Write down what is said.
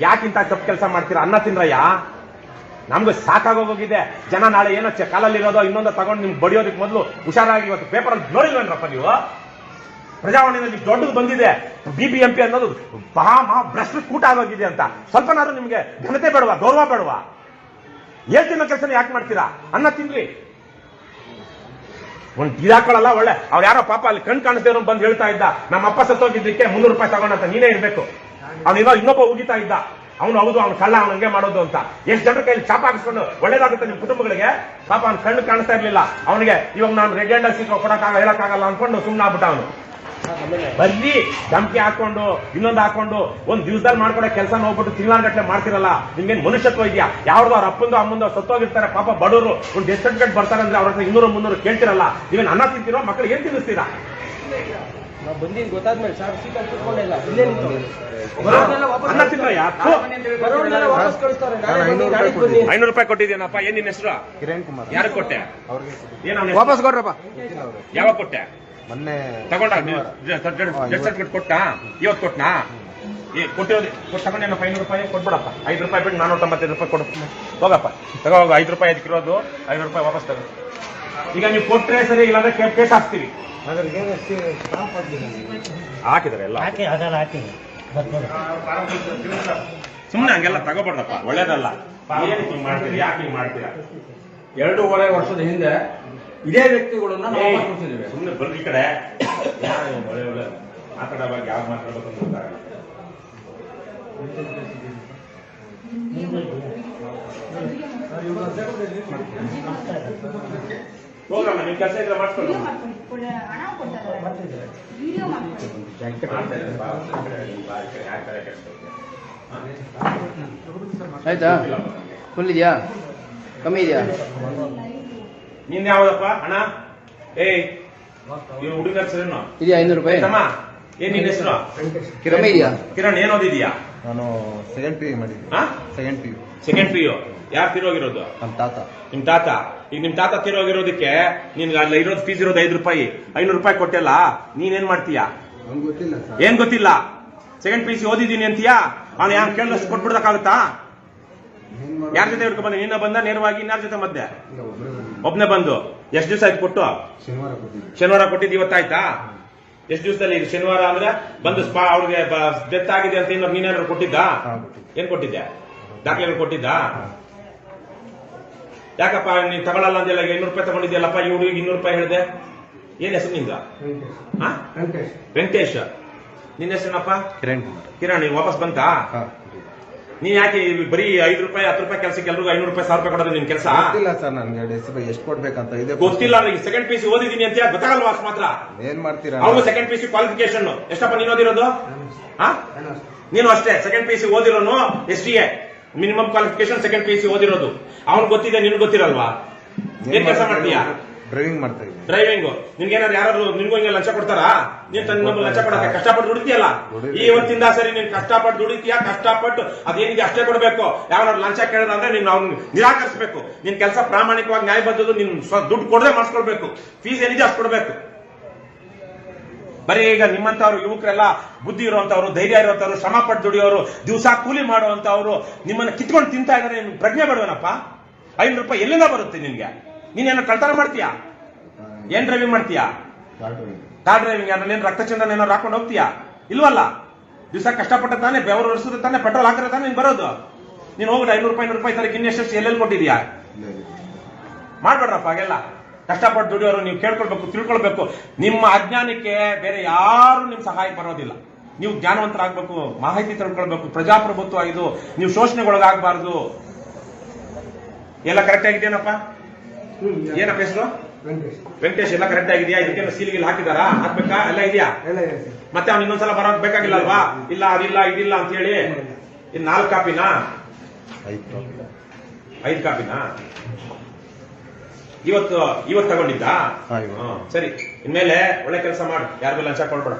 ಯಾಕಿಂತ ತಪ್ಪು ಕೆಲಸ ಮಾಡ್ತೀರಾ ಅನ್ನ ತಿನ್ರಯ್ಯ ನಮ್ಗೆ ಸಾಕಾಗೋಗಿದೆ ಜನ ನಾಳೆ ಏನೋ ಕಾಲಲ್ಲಿರೋದೋ ಇನ್ನೊಂದು ತಗೊಂಡು ನಿಮ್ಗೆ ಬಡಿಯೋದಕ್ಕೆ ಮೊದಲು ಹುಷಾರಾಗಿ ಇವತ್ತು ಪೇಪರಲ್ಲಿ ನೋಡಿಲ್ವೇನ್ರಪ್ಪ ನೀವು? ಪ್ರಜಾವಾಣಿನಲ್ಲಿ ದೊಡ್ಡದು ಬಂದಿದೆ. ಬಿ ಬಿ ಎಂ ಪಿ ಅನ್ನೋದು ಮಹಾ ಮಹಾ ಭ್ರಷ್ಟ ಕೂಟ ಆಗೋಗಿದೆ ಅಂತ. ಸ್ವಲ್ಪನಾದ್ರೂ ನಿಮಗೆ ಘನತೆ ಬೇಡವಾ? ಗೌರವ ಬೇಡವಾ? ತಿನ್ನೋ ಕೆಲಸನ ಯಾಕೆ ಮಾಡ್ತೀರಾ? ಅನ್ನ ತಿನ್ರಿ. ಒಂದ್ ಇದಾಕೊಳ್ಳಲ್ಲ ಒಳ್ಳೆ. ಅವ್ರು ಯಾರೋ ಪಾಪ ಅಲ್ಲಿ ಕಣ್ ಕಾಣಿಸ್ದೇ ಬಂದು ಹೇಳ್ತಾ ಇದ್ದ. ನಮ್ಮ ಅಪ್ಪ ಸತ್ತೋಗಿದ್ದಕ್ಕೆ ಮುನ್ನೂರು ರೂಪಾಯಿ ತಗೊಂಡಂತ ನೀನೇ ಇರ್ಬೇಕು. ಅವ್ನಿರೋ ಇನ್ನೊಬ್ಬ ಉಗಿತಾ ಇದ್ದ. ಅವನು ಹೌದು, ಅವನು ಕಳ್ಳ, ಅವ್ನು ಹಂಗೆ ಮಾಡೋದು ಅಂತ. ಎಷ್ಟು ಜನರ ಕೈಲಿ ಚಾಪ ಹಾಕಿಸ್ಕೊಂಡು ಒಳ್ಳೇದಾಗುತ್ತೆ ನಿಮ್ಮ ಕುಟುಂಬಗಳಿಗೆ? ಪಾಪ ಅವ್ನ ಕಣ್ಣು ಕಾಣಿಸ್ತಾ ಇರ್ಲಿಲ್ಲ. ಅವನಿಗೆ ಇವಾಗ ನಾನು ರೆಗೆಂಡ ಸೀಟ್ ಕೊಡಕ್ಕಾಗ ಹೇಳಕ್ಕಾಗಲ್ಲ ಅನ್ಕೊಂಡು ಸುಮ್ಮನೆ ಆಗ್ಬಿಟ್ಟ ಅವನು. ಬರ್ಲಿ ಧಮಕಿ ಹಾಕೊಂಡು, ಇನ್ನೊಂದು ಹಾಕೊಂಡು, ಒಂದ್ ದಿವಸದಲ್ಲಿ ಮಾಡ್ಕೊಡೋ ಕೆಲಸ ಹೋಗ್ಬಿಟ್ಟು ತಿಂಗಳಾನ್ಗಟ್ಲೆ ಮಾಡ್ತಿರಲ್ಲ, ನಿಮ್ಗೇನ್ ಮನುಷ್ಯತ್ವ ಇದೆಯಾ? ಯಾವ್ದು ಅವ್ರ ಅಪ್ಪಂದು ಅಮ್ಮಂದು ಸತ್ತೋಗಿರ್ತಾರೆ, ಪಾಪ ಬಡವರು, ಒಂದು ಎಷ್ಟು ಗಂಟೆ ಬರ್ತಾರೆ ಅಂದ್ರೆ ಅವ್ರ ಹತ್ರ ಇನ್ನೂರು ಮುನ್ನೂರು ಕೇಳ್ತಿರಲ್ಲ. ನೀವೇನು ಅನ್ನ ತಿಂತೀರೋ ಮಕ್ಕಳು ಏನ್ ತಿನ್ನಿಸ್ತೀರಾ? ನಾವು ಬಂದಿದ್ದು ಗೊತ್ತಾದ್ಮೇಲೆ ಸರ್ ಸೀಟಲ್ಲಿ ಕೂತ್ಕೊಂಡಿಲ್ಲ ಇಲ್ಲೇ. ನಿಂತು. ಬರೋರ್ನೆಲ್ಲ ವಾಪಸ್ ಕಳಿಸ್ತಾರೆ. ನಾನು ಐನೂರು ರೂಪಾಯಿ ಕೊಟ್ಟಿದ್ದೇನಪ್ಪ ಏನ್ ನಿನ್ನ ಹೆಸರು? ಕಿರಣ್ ಕುಮಾರ್ ಯಾರು ಕೊಟ್ಟೆ ಅವ್ರಿಗೆ? ವಾಪಸ್ ಕೊಡ್ರಪ್ಪ. ಯಾವಾಗ ಕೊಟ್ಟೆ? ಮೊನ್ನೆ ತಗೊಂಡ ಸರ್ಟಿಫಿಕೇಟ್ ಕೊಟ್ಟಾ ಇವತ್ತು ಕೊಟ್ನಾ ಏ ಕೊಟ್ಟಿರೋದು ಕೊಟ್ಟು ತಗೊಂಡೇನಪ್ಪ ಐನೂರು ರೂಪಾಯಿ ಕೊಟ್ಬಿಡಪ್ಪ. ಐದು ರೂಪಾಯಿ ಬಿಟ್ಟು ನಾನೂರ ತೊಂಬತ್ತೈದು ರೂಪಾಯಿ ಕೊಡು. ಹೋಗಪ್ಪ. ತಗೋ ಹೋಗು. ಐದು ರೂಪಾಯಿ ಅದಕ್ಕಿರೋದು ಐನೂರು ರೂಪಾಯಿ ವಾಪಸ್ ತಗೋ. ಈಗ ನೀವು ಕೊಟ್ರೆ ಸರಿ ಇಲ್ಲಾಂದ್ರೆ ಕೇ- ಕೇಸ್ ಹಾಕ್ತೀವಿ ಹಾಕಿದ್ದಾರೆ ಎಲ್ಲ. ಸುಮ್ಮನೆ ಹಂಗೆಲ್ಲ ತಗೋಬಾರ್ದಪ್ಪ ಒಳ್ಳೇದಲ್ಲ. ಹಿಂಗ್ ಮಾಡ್ತೀರಿ ಯಾಕೆ ಹಿಂಗ್ ಮಾಡ್ತೀರಾ? ಎರಡೂವರೆ ವರ್ಷದ ಹಿಂದೆ ಇದೇ ವ್ಯಕ್ತಿಗಳನ್ನ ನಾವು ಕಳ್ಸಿದ್ದೀವಿ. ಸುಮ್ಮನೆ ಬರ್ರಿ ಈ ಕಡೆ. ಯಾರು ಒಳ್ಳೆ ಒಳ್ಳೆ ಮಾತಾಡೋ ಬಗ್ಗೆ ಯಾವ್ದು ಮಾತಾಡ್ಬೇಕು ಅಂತ ಗೊತ್ತಾಗಲ್ಲ. ಹೋಗಮ್ಮ ನಿಮ್ ಕೆಲಸ ಇದ್ರೆ ಮಾಡ್ಕೊಂಡು ವಿಡಿಯೋ ಮಾಡ್ಕೊಂಡು ಕೊಡ- ಹಣ ಕೊಡ್ತಾರೆ. ವಿಡಿಯೋ ಮಾಡ್ಕೊಂಡು ಆಯ್ತಾ? ಫುಲ್ ಇದೆಯಾ? ಕಮ್ಮಿ ಇದೆಯಾ? ನಿಂದ ಯಾವ್ದಪ್ಪ ಅಣ್ಣ ಏ ಹುಡುಗ ಇದೆಯಾ ಐನೂರು ರೂಪಾಯಿ? ಏನ್ ನಿನ್ ಹೆಸರು? ಕಿರಣ್ ಏನ್ ಓದಿದ್ಯಾ? ನಾನು ಸೆಕೆಂಡ್ ಪಿ ಯು ಮಾಡಿದ್ದೀನಿ. ಹಾ? Second P U second P U? ಯಾರು ತಿರೋಗಿರೋದು ನಮ್ಮ ತಾತ. ನಿಮ್ ತಾತ? ಈಗ ನಿಮ್ ತಾತ ತಿರೋಗಿರೋದಕ್ಕೆ ನಿನ್ಗೆ ಅಲ್ಲಿ ಇರೋದು ಫೀಸ್ ಇರೋದು ಐದು ರೂಪಾಯಿ ಐನೂರು ರೂಪಾಯಿ ಕೊಟ್ಟೆಲ್ಲ ನೀನೇನ್ ಮಾಡ್ತೀಯಾ? ನಂಗೆ ಗೊತ್ತಿಲ್ಲ ಸರ್. ಏನ್ ಗೊತ್ತಿಲ್ಲ? ಸೆಕೆಂಡ್ ಪಿ ಸಿ ಓದಿದ್ದೀನಿ ಅಂತೀಯಾ? ಅವ್ನು ಯಾರು ಕೇಳಿದಷ್ಟು ಕೊಟ್ಬಿಡಕ್ಕಾಗುತ್ತಾ ಏನ್ ಮಾಡೋದು? ಯಾರ ಜೊತೆ ಹಿಡ್ಕೊಂಡ್ ಬಂದ ನಿನ್ನ ಬಂದ ನೇರವಾಗಿ ಇನ್ನಾರ ಜೊತೆ ಮಧ್ಯೆ ಇಲ್ಲ. ಒಬ್ನೇ ಬಂದು. ಎಷ್ಟು ದಿವಸ ಆಯ್ತು ಕೊಟ್ಟು? ಶನಿವಾರ ಕೊಟ್ಟಿದ್ದೆ ಶನಿವಾರ ಕೊಟ್ಟಿದ್ದು ಇವತ್ತಾಯ್ತಾ? ಎಷ್ಟು ದಿವಸದಲ್ಲಿ ಇದು ಶನಿವಾರ ಅಂದ್ರೆ ಬಂದು ಸ್ಪಾ ಅವ್ರಿಗೆ ಡೆತ್ ಆಗಿದೆ ಅಂತ ಏನಾದ್ರು ನೀನೇನಾದ್ರು ಕೊಟ್ಟಿದ್ದ. ಏನ್ ಕೊಟ್ಟಿದ್ದೆ ದಾಖಲೆಗಳು ಕೊಟ್ಟಿದ್ದ? ಯಾಕಪ್ಪ ನೀನ್ ತಗೊಳಲ್ಲ ಅಂದೆಲ್ಲ ಇನ್ನೂರು ರೂಪಾಯಿ ತಗೊಂಡಿದ್ಯಲ್ಲಪ್ಪ ಈ ಹುಡುಗಿಗೆ ಇನ್ನೂರು ರೂಪಾಯಿ ಹೇಳಿದೆ. ಏನ್ ಹೆಸರು ನಿಂದ? ಹಾ? ವೆಂಕಟೇಶ್. ನಿನ್ನ ಹೆಸರೇನಪ್ಪ? ಕಿರಣ್ ಕಿರಣ್ ವಾಪಸ್ ಬಂತಾ? ನೀನ್ ಯಾಕೆ ಈ ಬರೀ ಐದು ರೂಪಾಯಿ ಹತ್ತು ರೂಪಾಯಿ ಕೆಲಸಕ್ಕೆ ಎಲ್ರಿಗೂ ಐನೂರು ರೂಪಾಯಿ ಸಾವಿರ ರೂಪಾಯಿ ಕೊಡೋದು ನಿನ್ ಕೆಲಸ? ಗೊತ್ತಿಲ್ಲ ಸರ್ ನನ್ಗೆ ಎಷ್ಟು ಎಷ್ಟು ಕೊಡ್ಬೇಕಂತ ಇದೆ ಗೊತ್ತಿಲ್ಲ ನನಗೆ ಸೆಕೆಂಡ್ ಪಿ ಸಿ ಓದಿದೀನಿ ಅಂತ ಗೊತ್ತಾಗಲ್ವಾ ಅಷ್ಟು ಮಾತ್ರ? ಏನ್ ಮಾಡ್ತೀರಾ ಅವ್ರು ಸೆಕೆಂಡ್ ಪಿ ಸಿ ಕ್ವಾಲಿಫಿಕೇಶನ್ ಎಷ್ಟಪ್ಪ ನೀನು ಓದಿರೋದು? ಹಾ? ನೀನು ಅಷ್ಟೇ second P C ಓದಿರೋನು S T A. Minimum qualification second P C ಓದಿರೋದು. ಅವ್ನ್ ಗೊತ್ತಿದೆ ನಿನ್ ಗೊತ್ತಿರಲ್ವಾ? ಏನ್ ಕೆಲಸ ಮಾಡ್ತೀಯಾ? ಡ್ರೈವಿಂಗ್ ಮಾಡ್ತಾ ಇದ್ದೀನಿ. ಡ್ರೈವಿಂಗ್ ನಿನ್ಗೇನಾದ್ರು ಯಾರು ನಿನ್ಗೂ ಹಿಂಗೆ ಲಂಚ ಕೊಡ್ತಾರಾ? ನೀನ್ ತನ್ನ ಲಂಚ ಕೊಡಕ್ಕೆ ಕಷ್ಟಪಟ್ಟು ದುಡಿತೀಯಲ್ಲ. ಈ ಇವತ್ತಿಂದ ಸರಿ ನೀನ್ ಕಷ್ಟಪಟ್ಟು ದುಡಿತೀಯ ಕಷ್ಟಪಟ್ಟು ಅದೇನಿದೆ ಅಷ್ಟೇ ಕೊಡಬೇಕು. ಯಾವನಾದ್ರು ಲಂಚ ಕೇಳಿದ್ರೆ ಅಂದ್ರೆ ನೀನ್ ಅವ್ನು ನಿರಾಕರಿಸಬೇಕು. ನಿನ್ ಕೆಲಸ ಪ್ರಾಮಾಣಿಕವಾಗಿ ನ್ಯಾಯಬದ್ಧದು ನೀನ್ ನಿನ್ ದುಡ್ಡು ಕೊಡದೆ ಮಾಡಿಸ್ಕೊಳ್ಬೇಕು. ಫೀಸ್ ಏನಿದೆ ಅಷ್ಟು ಕೊಡಬೇಕು. ಬರೀ ಈಗ ನಿಮ್ಮಂತವ್ರು ಯುವಕರೆಲ್ಲ ಬುದ್ಧಿ ಇರುವಂತವ್ರು ಧೈರ್ಯ ಇರುವಂತವ್ರು ಶ್ರಮ ಪಟ್ಟು ದುಡಿಯೋರು ದಿವಸ ಕೂಲಿ ಮಾಡುವಂತವ್ರು ನಿಮ್ಮನ್ನ ಕಿತ್ಕೊಂಡು ತಿಂತಾ ಇದ್ದಾರೆ ನಿಮ್ಗೆ ಪ್ರಜ್ಞೆ ಬೇಡವೇನಪ್ಪ. ಐನೂರು ರೂಪಾಯಿ ಎಲ್ಲಿಂದ ಬರುತ್ತೆ ನಿನ್ಗೆ? ನೀನೇನೋ ಕಳ್ತನ ಮಾಡ್ತೀಯಾ? ಏನ್ ಡ್ರೈವಿಂಗ್ ಮಾಡ್ತೀಯಾ? ಕಾರ್ ಡ್ರೈವಿಂಗ್ ಅದ್ರಲ್ಲಿ ಏನ್ ರಕ್ತ ಚಂದನ ಏನಾರು ಹಾಕೊಂಡು ಹೋಗ್ತೀಯಾ? ಇಲ್ವಲ್ಲ? ದಿವಸ ಕಷ್ಟಪಟ್ಟ ತಾನೆ ಬೆವರು ಒರೆಸಿದ್ರೆ ತಾನೆ ಪೆಟ್ರೋಲ್ ಹಾಕಿದ್ರೆ ತಾನೆ ನೀನ್ ಬರೋದು. ನೀನ್ ಹೋಗ್ಬಿಟ್ಟು ಐನೂರು ರೂಪಾಯಿ ನೂರು ರೂಪಾಯಿ ತರಕ್ಕೆ ಇನ್ನೆಷ್ಟು ಎಲ್ಲೆಲ್ಲಿ ಕೊಟ್ಟಿದ್ಯಾ? ಮಾಡ್ಬೇಡ್ರಪ್ಪ ಹಾಗೆಲ್ಲ. ಕಷ್ಟಪಟ್ಟು ದುಡಿಯೋರು ನೀವು ಕೇಳ್ಕೊಳ್ಬೇಕು ತಿಳ್ಕೊಳ್ಬೇಕು. ನಿಮ್ಮ ಅಜ್ಞಾನಕ್ಕೆ ಬೇರೆ ಯಾರು ನಿಮ್ ಸಹಾಯ ಬರೋದಿಲ್ಲ. ನೀವು ಜ್ಞಾನವಂತರಾಗಬೇಕು ಮಾಹಿತಿ ತಿಳ್ಕೊಳ್ಬೇಕು ಪ್ರಜಾಪ್ರಭುತ್ವ ಇದು. ನೀವು ಶೋಷಣೆಗೊಳಗಾಗಬಾರ್ದು. ಎಲ್ಲ ಕರೆಕ್ಟ್ ಆಗಿದೆಯೇನಪ್ಪ? ಏನಪ್ಪ ಹೆಸರು? ವೆಂಕಟೇಶ್. ಎಲ್ಲ ಕರೆಕ್ಟ್ ಆಗಿದೆಯಾ? ಇದಕ್ಕೆ ಸೀಲ್ಗಿಲ್ ಹಾಕಿದಾರಾ? ಹಾಕ್ಬೇಕಾ? ಎಲ್ಲ ಇದೆಯಾ? ಮತ್ತೆ ಅವ್ನು ಇನ್ನೊಂದ್ಸಲ ಬರೋಕ್ ಬೇಕಾಗಿಲ್ಲ ಅಲ್ವಾ? ಇಲ್ಲ ಅದಿಲ್ಲ ಇದಿಲ್ಲ ಅಂತ ಹೇಳಿ ಇನ್ ನಾಲ್ಕು ಕಾಪಿನಾ? ಐದು ಕಾಪಿನಾ? ಇವತ್ತು ಇವತ್ತು ತಗೊಂಡಿದ್ದಾ? ಸರಿ. ಇನ್ಮೇಲೆ ಒಳ್ಳೆ ಕೆಲಸ ಮಾಡು. ಯಾರಿಗೂ ಲಂಚ ಕೊಡ್ಬೇಡ.